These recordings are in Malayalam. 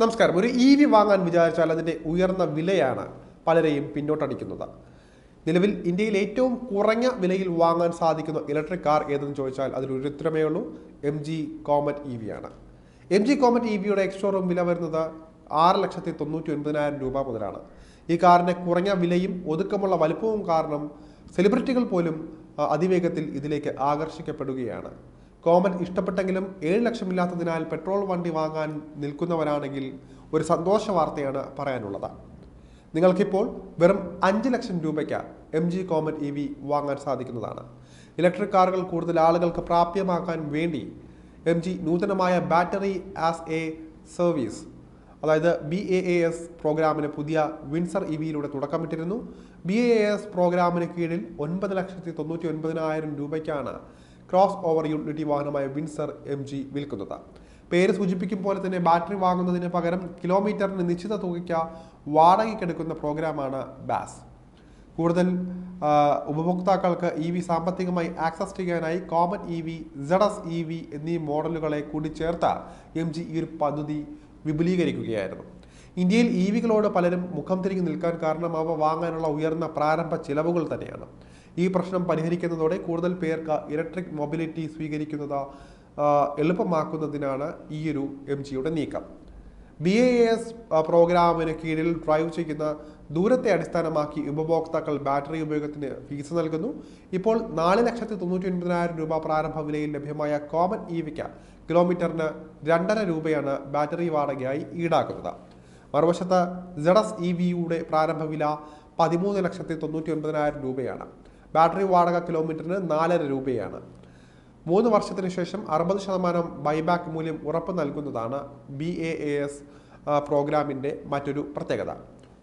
നമസ്കാരം. ഒരു ഇ വി വാങ്ങാൻ വിചാരിച്ചാൽ അതിന്റെ ഉയർന്ന വിലയാണ് പലരെയും പിന്നോട്ടടിക്കുന്നത്. നിലവിൽ ഇന്ത്യയിൽ ഏറ്റവും കുറഞ്ഞ വിലയിൽ വാങ്ങാൻ സാധിക്കുന്ന ഇലക്ട്രിക് കാർ ഏതെന്ന് ചോദിച്ചാൽ അതിലൊരു ഉത്തരമേ ഉള്ളൂ. M G Comet E V ആണ്. എം ജി കോമറ്റ് ഇ വിയുടെ എക്സ്ഷോറൂം വില വരുന്നത് ആറ് ലക്ഷത്തി തൊണ്ണൂറ്റി ഒൻപതിനായിരം രൂപ മുതലാണ്. ഈ കാറിന്റെ കുറഞ്ഞ വിലയും ഒതുക്കമുള്ള വലുപ്പവും കാരണം സെലിബ്രിറ്റികൾ പോലും അതിവേഗത്തിൽ ഇതിലേക്ക് ആകർഷിക്കപ്പെടുകയാണ്. കോമറ്റ് ഇഷ്ടപ്പെട്ടെങ്കിലും ഏഴ് ലക്ഷമില്ലാത്തതിനാൽ പെട്രോൾ വണ്ടി വാങ്ങാൻ നിൽക്കുന്നവരാണെങ്കിൽ ഒരു സന്തോഷ വാർത്തയാണ് പറയാനുള്ളത്. നിങ്ങൾക്കിപ്പോൾ വെറും അഞ്ച് ലക്ഷം രൂപയ്ക്ക് M G Comet E V വാങ്ങാൻ സാധിക്കുന്നതാണ്. ഇലക്ട്രിക് കാറുകൾ കൂടുതൽ ആളുകൾക്ക് പ്രാപ്യമാക്കാൻ വേണ്ടി എം ജി നൂതനമായ ബാറ്ററി ആസ് എ സർവീസ് അതായത് ബി എ എ എസ് പ്രോഗ്രാമിന് പുതിയ വിൻസർ ഇ വിയിലൂടെ തുടക്കമിട്ടിരുന്നു. ബി എ എസ് പ്രോഗ്രാമിന് കീഴിൽ ഒൻപത് ലക്ഷത്തി തൊണ്ണൂറ്റി ഒൻപതിനായിരം രൂപയ്ക്കാണ് ക്രോസ് ഓവർ യൂട്ടിലിറ്റി വാഹനമായ വിൻസർ എം ജി വിൽക്കുന്നത്. പേര് സൂചിപ്പിക്കും പോലെ തന്നെ ബാറ്ററി വാങ്ങുന്നതിന് പകരം കിലോമീറ്ററിന് നിശ്ചിത തുകയ്ക്ക് വാടകയ്ക്കെടുക്കുന്ന പ്രോഗ്രാമാണ് ബാസ്. കൂടുതൽ ഉപഭോക്താക്കൾക്ക് ഇ വി സാമ്പത്തികമായി ആക്സസ് ചെയ്യാനായി Comet E V ZS E V എന്നീ മോഡലുകളെ കൂടി ചേർത്ത എം ജി ഈ ഒരു പദ്ധതി വിപുലീകരിക്കുകയായിരുന്നു. ഇന്ത്യയിൽ ഇ വികളോട് പലരും മുഖം തിരിഞ്ഞു നിൽക്കാൻ കാരണം അവ വാങ്ങാനുള്ള ഉയർന്ന പ്രാരംഭ ചിലവുകൾ തന്നെയാണ്. ഈ പ്രശ്നം പരിഹരിക്കുന്നതോടെ കൂടുതൽ പേർക്ക് ഇലക്ട്രിക് മൊബിലിറ്റി സ്വീകരിക്കുന്നത് എളുപ്പമാക്കുന്നതിനാണ് ഈ ഒരു എം ജിയുടെ നീക്കം. ബി എ എസ് പ്രോഗ്രാമിന് കീഴിൽ ഡ്രൈവ് ചെയ്യുന്ന ദൂരത്തെ അടിസ്ഥാനമാക്കി ഉപഭോക്താക്കൾ ബാറ്ററി ഉപയോഗത്തിന് ഫീസ് നൽകുന്നു. ഇപ്പോൾ നാല് ലക്ഷത്തി തൊണ്ണൂറ്റി ഒൻപതിനായിരം രൂപ പ്രാരംഭ വിലയിൽ ലഭ്യമായ കോമൺ ഇ കിലോമീറ്ററിന് രണ്ടര രൂപയാണ് ബാറ്ററി വാടകയായി ഈടാക്കുന്നത്. മറുവശത്ത് ജഡസ് ഇ വിയുടെ പ്രാരംഭ വില പതിമൂന്ന് ലക്ഷത്തി തൊണ്ണൂറ്റി ഒൻപതിനായിരം രൂപയാണ്. ബാറ്ററി വാടക കിലോമീറ്ററിന് നാലര രൂപയാണ്. മൂന്ന് വർഷത്തിന് ശേഷം അറുപത് ശതമാനം ബൈബാക്ക് മൂല്യം ഉറപ്പ് നൽകുന്നതാണ് ബി എ എ എസ് പ്രോഗ്രാമിന്റെ മറ്റൊരു പ്രത്യേകത.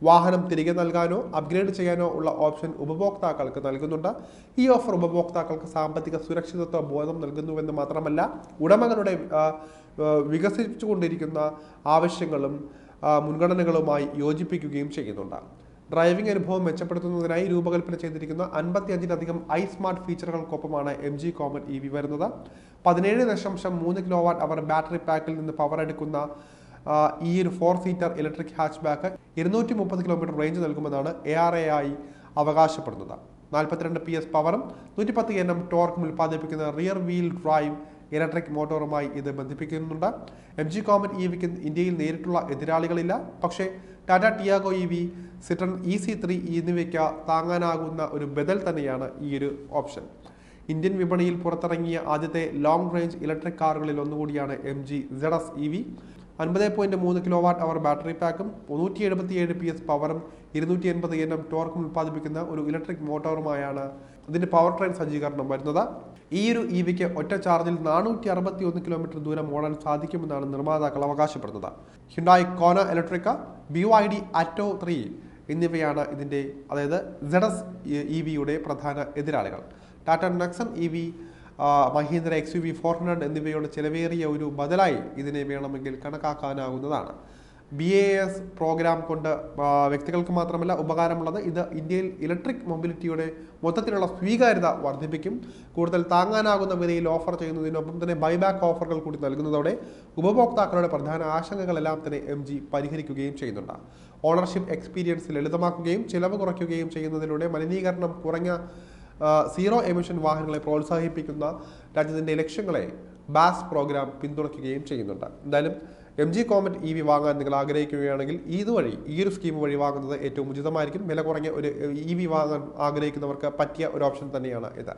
വാഹനം തിരികെ നൽകാനോ അപ്ഗ്രേഡ് ചെയ്യാനോ ഉള്ള ഓപ്ഷൻ ഉപഭോക്താക്കൾക്ക് നൽകുന്നുണ്ട്. ഈ ഓഫർ ഉപഭോക്താക്കൾക്ക് സാമ്പത്തിക സുരക്ഷിതത്വ ബോധം നൽകുന്നുവെന്ന് മാത്രമല്ല ഉടമകളുടെ വികസിച്ചുകൊണ്ടിരിക്കുന്ന ആവശ്യങ്ങളും മുൻഗണനകളുമായി യോജിപ്പിക്കുകയും ചെയ്യുന്നുണ്ട്. ഡ്രൈവിംഗ് അനുഭവം മെച്ചപ്പെടുത്തുന്നതിനായി രൂപകൽപ്പന ചെയ്തിരിക്കുന്ന അൻപത്തിയഞ്ചിലധികം I smart ഫീച്ചറുകൾക്കൊപ്പമാണ് M G Comet E V വരുന്നത്. പതിനേഴ് ദശാംശം മൂന്ന് കിലോ വാട്ട് അവർ ബാറ്ററി പാക്കിൽ നിന്ന് പവർ എടുക്കുന്ന ഈ ഒരു four seater electric hatch back ഇരുന്നൂറ്റി മുപ്പത് കിലോമീറ്റർ റേഞ്ച് നൽകുമെന്നാണ് എ ആർ എ ആയി അവകാശപ്പെടുന്നത്. നാൽപ്പത്തിരണ്ട് പി എസ് പവറും നൂറ്റിപ്പത്ത് എൻ എം ടോർക്കും ഉൽപ്പാദിപ്പിക്കുന്ന റിയർ വീൽ ഡ്രൈവ് ഇലക്ട്രിക് മോട്ടോറുമായി ഇത് ബന്ധിപ്പിക്കുന്നുണ്ട്. എം ജി കോമൻ ഇ വിക്ക് ഇന്ത്യയിൽ നേരിട്ടുള്ള എതിരാളികളില്ല. പക്ഷേ Tata Tiago E V Citroen E C three എന്നിവയ്ക്ക് താങ്ങാനാകുന്ന ഒരു ബദൽ തന്നെയാണ് ഈ ഒരു ഓപ്ഷൻ. ഇന്ത്യൻ വിപണിയിൽ പുറത്തിറങ്ങിയ ആദ്യത്തെ ലോങ് റേഞ്ച് ഇലക്ട്രിക് കാറുകളിൽ ഒന്നുകൂടിയാണ് M G ZS E V അൻപത് പോയിന്റ് മൂന്ന് കിലോ വാട്ട് അവർ ബാറ്ററി പാക്കും മുന്നൂറ്റി എഴുപത്തിയേഴ് പി എസ് പവറും ഇരുന്നൂറ്റി എൺപത് എൻ എം ടോർക്കും ഉൽപ്പാദിപ്പിക്കുന്ന ഒരു ഇലക്ട്രിക് മോട്ടോറുമായാണ് ഇതിന്റെ പവർ ട്രെയിൻ സജ്ജീകരണം വരുന്നത്. ഈ ഒരു ഇ വിക്ക് ഒറ്റ ചാർജിൽ നാനൂറ്റി അറുപത്തി ഒന്ന് കിലോമീറ്റർ ദൂരം ഓടാൻ സാധിക്കുമെന്നാണ് നിർമ്മാതാക്കൾ അവകാശപ്പെടുന്നത്. Hyundai Kona electric B Y D Atto three എന്നിവയാണ് ഇതിന്റെ അതായത് സെഡസ് ഇ വിയുടെ പ്രധാന എതിരാളികൾ. Tata Nexon E V Mahindra X U V four hundred എന്നിവയുടെ ചിലവേറിയ ഒരു ബദലായി ഇതിനെ വേണമെങ്കിൽ കണക്കാക്കാനാകുന്നതാണ് ബി എ എസ് പ്രോഗ്രാം കൊണ്ട് വ്യക്തികൾക്ക് മാത്രമല്ല ഉപകാരമുള്ളത്. ഇത് ഇന്ത്യയിൽ ഇലക്ട്രിക് മൊബിലിറ്റിയുടെ മൊത്തത്തിലുള്ള സ്വീകാര്യത വർദ്ധിപ്പിക്കും. കൂടുതൽ താങ്ങാനാകുന്ന വിലയിൽ ഓഫർ ചെയ്യുന്നതിനൊപ്പം തന്നെ ബൈബാക്ക് ഓഫറുകൾ കൂടി നൽകുന്നതോടെ ഉപഭോക്താക്കളുടെ പ്രധാന ആശങ്കകളെല്ലാം തന്നെ എം ജി പരിഹരിക്കുകയും ചെയ്യുന്നുണ്ട്. ഓണർഷിപ്പ് എക്സ്പീരിയൻസ് ലളിതമാക്കുകയും ചിലവ് കുറയ്ക്കുകയും ചെയ്യുന്നതിലൂടെ മലിനീകരണം കുറഞ്ഞ സീറോ എമിഷൻ വാഹനങ്ങളെ പ്രോത്സാഹിപ്പിക്കുന്ന രാജ്യത്തിന്റെ ലക്ഷ്യങ്ങളെ ബാസ് പ്രോഗ്രാം പിന്തുണയ്ക്കുകയും ചെയ്യുന്നുണ്ട്. എന്തായാലും M G Comet E V വാങ്ങാൻ നിങ്ങൾ ആഗ്രഹിക്കുകയാണെങ്കിൽ ഇതുവഴി ഈ ഒരു സ്കീം വഴി വാങ്ങുന്നത് ഏറ്റവും ഉചിതമായിരിക്കും. വില കുറഞ്ഞ ഒരു ഇ വി വാങ്ങാൻ ആഗ്രഹിക്കുന്നവർക്ക് പറ്റിയ ഒരു ഓപ്ഷൻ തന്നെയാണ് ഇത്.